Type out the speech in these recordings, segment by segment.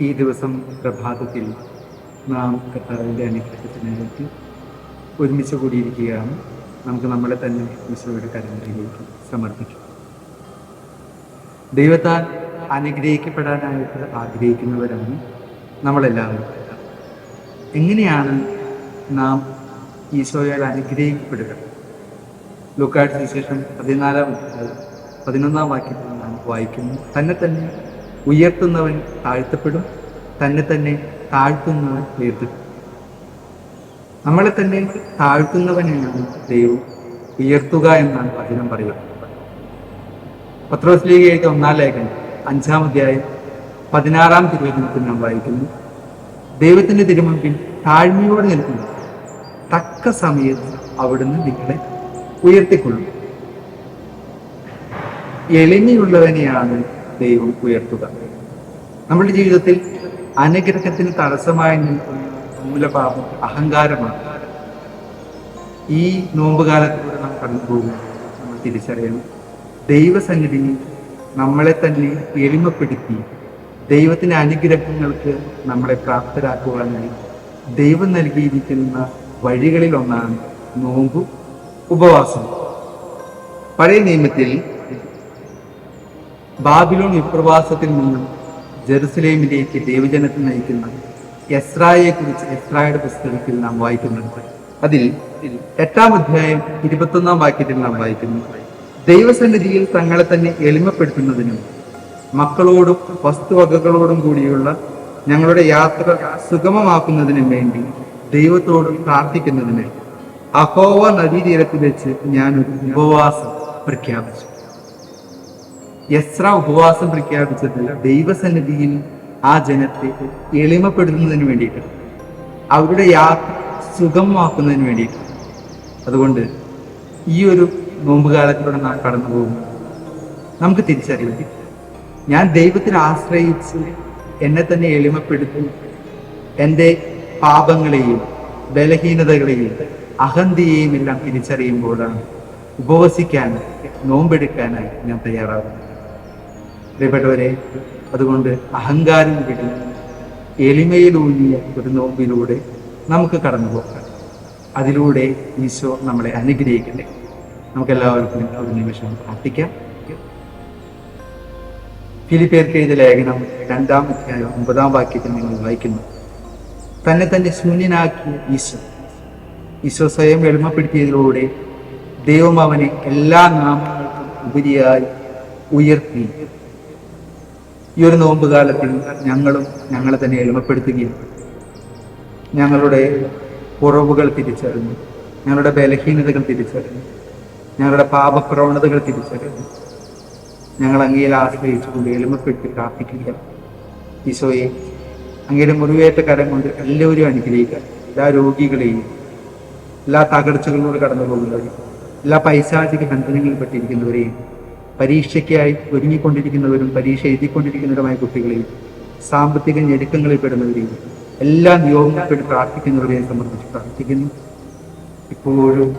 ഈ ദിവസം പ്രഭാതത്തിൽ നാം കർത്താവിന്റെ അനുഗ്രഹത്തിനായിട്ട് ഒരുമിച്ച് കൂടിയിരിക്കുകയാണ്. നമുക്ക് നമ്മളെ തന്നെ ഈശോയുടെ കരങ്ങളിലേക്ക് സമർപ്പിക്കാം. ദൈവത്താൽ അനുഗ്രഹിക്കപ്പെടാനായിട്ട് ആഗ്രഹിക്കുന്നവരാണ് നമ്മളെല്ലാവരും. എങ്ങനെയാണ് നാം ഈശോയാൽ അനുഗ്രഹിക്കപ്പെടുക? ലൂക്കാട് ശേഷം പതിനാലാം പതിനൊന്നാം വാക്യത്തിൽ നാം വായിക്കുന്നു. തന്നെ തന്നെ ഉയർത്തുന്നവൻ താഴ്ത്തപ്പെടും തന്നെ തന്നെ താഴ്ത്തുന്നവൻ ഉയർത്തും. നമ്മളെ തന്നെ താഴ്ത്തുന്നവനെയാണ് ദൈവം. ഉയർത്തുക എന്നാണ് വചനം പറയുക. പത്രോസ്ലീഗ എഴുതിയ ഒന്നാം ലേഖനം അഞ്ചാം അധ്യായം പതിനാറാം തിരുവചനത്തിൽ നാം വായിക്കുന്നു. ദൈവത്തിന്റെ തിരുമുമ്പിൽ താഴ്മയോടെ നിൽക്കുന്നു. തക്ക സമയത്ത് അവിടുന്ന് നിങ്ങളെ ഉയർത്തിക്കൊള്ളും. എളിമയുള്ളവനെയാണ് ദൈവം ഉയർത്തുക. നമ്മുടെ ജീവിതത്തിൽ അനുഗ്രഹത്തിന് തടസ്സമായി നിൽക്കുന്ന മൂലപാപം അഹങ്കാരമാണ്. ഈ നോമ്പുകാലത്തിലൂടെ നാം കടന്നു നമ്മൾ തിരിച്ചറിയണം. ദൈവസന്നിധിയിൽ നമ്മളെ തന്നെ എളിമപ്പെടുത്തി ദൈവത്തിന്റെ അനുഗ്രഹങ്ങൾക്ക് നമ്മളെ പ്രാപ്തരാക്കുവാനായി ദൈവം നൽകിയിരിക്കുന്ന വഴികളിൽ ഒന്നാണ് നോമ്പ് ഉപവാസം പഴയ നിയമത്തിൽ ബാബിലോൺ വിപ്രവാസത്തിൽ നിന്നും ജെറുസലേമിലേക്ക് ദൈവജനത്തെ നയിക്കുന്ന എസ്രായെ കുറിച്ച് എസ്രായുടെ പുസ്തകത്തിൽ നാം വായിക്കുന്നുണ്ട്. അതിൽ എട്ടാം അധ്യായം ഇരുപത്തൊന്നാം വാക്യത്തിൽ നാം വായിക്കുന്നു. ദൈവസന്നിധിയിൽ തങ്ങളെ തന്നെ എളിമപ്പെടുത്തുന്നതിനും മക്കളോടും വസ്തുവകകളോടും കൂടിയുള്ള ഞങ്ങളുടെ യാത്ര സുഗമമാക്കുന്നതിനും വേണ്ടി ദൈവത്തോട് പ്രാർത്ഥിക്കുന്നതിന് അഹോവ നദീതീരത്തിൽ വെച്ച് ഞാനൊരു ഉപവാസം പ്രഖ്യാപിച്ചു. യസ്ര ഉപവാസം പ്രഖ്യാപിച്ചത് ദൈവസന്നിധിയിൽ ആ ജനത്തെ എളിമപ്പെടുത്തുന്നതിന് വേണ്ടിയിട്ട് അവരുടെ യാത്ര സുഗമമാക്കുന്നതിന് വേണ്ടിയിട്ട്. അതുകൊണ്ട് ഈ ഒരു നോമ്പുകാലത്തിലൂടെ നാം കടന്നു പോകുമ്പോൾ നമുക്ക് തിരിച്ചറിയാം ഞാൻ ദൈവത്തിൽ ആശ്രയിച്ച് എന്നെ തന്നെ എളിമപ്പെടുത്തി. എന്റെ പാപങ്ങളെയും ബലഹീനതകളെയും അഹന്തിയെയും എല്ലാം തിരിച്ചറിയുമ്പോഴാണ് ഉപവസിക്കാനും നോമ്പെടുക്കാനായി ഞാൻ തയ്യാറാകുന്നത്. പ്രിയപ്പെട്ടവരെ അതുകൊണ്ട് അഹങ്കാരം വിടി എളിമയിലൂന്നിയ ഒരു നോമ്പിലൂടെ നമുക്ക് കടന്നു പോകാം അതിലൂടെ ഈശോ നമ്മളെ അനുഗ്രഹിക്കട്ടെ. നമുക്കെല്ലാവർക്കും ഒരു നിമിഷം പ്രാർത്ഥിക്കാം. ഫിലിപ്പേർക്ക് എഴുതിയ ലേഖനം രണ്ടാം അധ്യായം ഒമ്പതാം വാക്യത്തിൽ നിങ്ങൾ വായിക്കുന്നു. തന്നെ തന്നെ ശൂന്യനാക്കിയ ഈശോ ഈശോ സ്വയം എളിമപ്പെടുത്തിയതിലൂടെ ദൈവം അവനെ എല്ലാ നാമങ്ങൾക്കും ഉപരിയായി ഉയർത്തി. ഈ ഒരു നോമ്പ് കാലത്തിൽ ഞങ്ങളും ഞങ്ങളെ തന്നെ എളിമപ്പെടുത്തുകയും ഞങ്ങളുടെ കുറവുകൾ തിരിച്ചറിഞ്ഞു. ഞങ്ങളുടെ ബലഹീനതകൾ തിരിച്ചറിഞ്ഞു. ഞങ്ങളുടെ പാപപ്രവണതകൾ തിരിച്ചറിഞ്ഞു. ഞങ്ങൾ അങ്ങയിൽ ആശ്രയിച്ചുകൊണ്ട് എളിമപ്പെട്ട് പ്രാർത്ഥിക്കുക ഈശോയെ അങ്ങയുടെ മുറിവേറ്റ കരം കൊണ്ട് എല്ലാവരും അനുഗ്രഹിക്കുക. എല്ലാ രോഗികളെയും എല്ലാ തകർച്ചകളിലൂടെ കടന്നു പോകുന്നവരെയും എല്ലാ പൈശാചിക ബന്ധനങ്ങളിൽ പെട്ടിരിക്കുന്നവരെയും പരീക്ഷയ്ക്കായി ഒരുങ്ങിക്കൊണ്ടിരിക്കുന്നവരും പരീക്ഷ എഴുതിക്കൊണ്ടിരിക്കുന്നവരുമായ കുട്ടികളെയും സാമ്പത്തിക ഞെരുക്കങ്ങളിൽ പെടുന്നവരെയും എല്ലാ നിയോഗപ്പെട്ട് പ്രാർത്ഥിക്കുന്നവരെയും സംബന്ധിച്ച് പ്രാർത്ഥിക്കുന്നു. ഇപ്പോഴും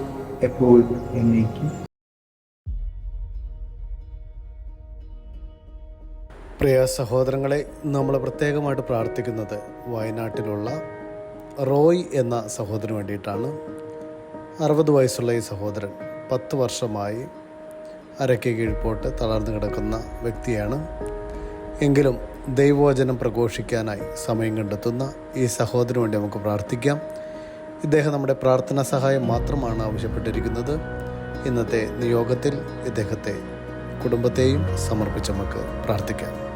എപ്പോഴും എന്നേക്കും. പ്രിയ സഹോദരങ്ങളെ നമ്മൾ പ്രത്യേകമായിട്ട് പ്രാർത്ഥിക്കുന്നത് വയനാട്ടിലുള്ള റോയ് എന്ന സഹോദരന് വേണ്ടിയിട്ടാണ്. അറുപത് വയസ്സുള്ള ഈ സഹോദരൻ പത്ത് വർഷമായി അരയ്ക്ക് കീഴ്പോട്ട് തളർന്നു കിടക്കുന്ന വ്യക്തിയാണ്. എങ്കിലും ദൈവവചനം പ്രഘോഷിക്കാനായി സമയം കണ്ടെത്തുന്ന ഈ സഹോദരന് വേണ്ടി നമുക്ക് പ്രാർത്ഥിക്കാം. ഇദ്ദേഹം നമ്മുടെ പ്രാർത്ഥനാ സഹായം മാത്രമാണ് ആവശ്യപ്പെട്ടിരിക്കുന്നത്. ഇന്നത്തെ നിയോഗത്തിൽ ഇദ്ദേഹത്തെ കുടുംബത്തെയും സമർപ്പിച്ച് നമുക്ക് പ്രാർത്ഥിക്കാം.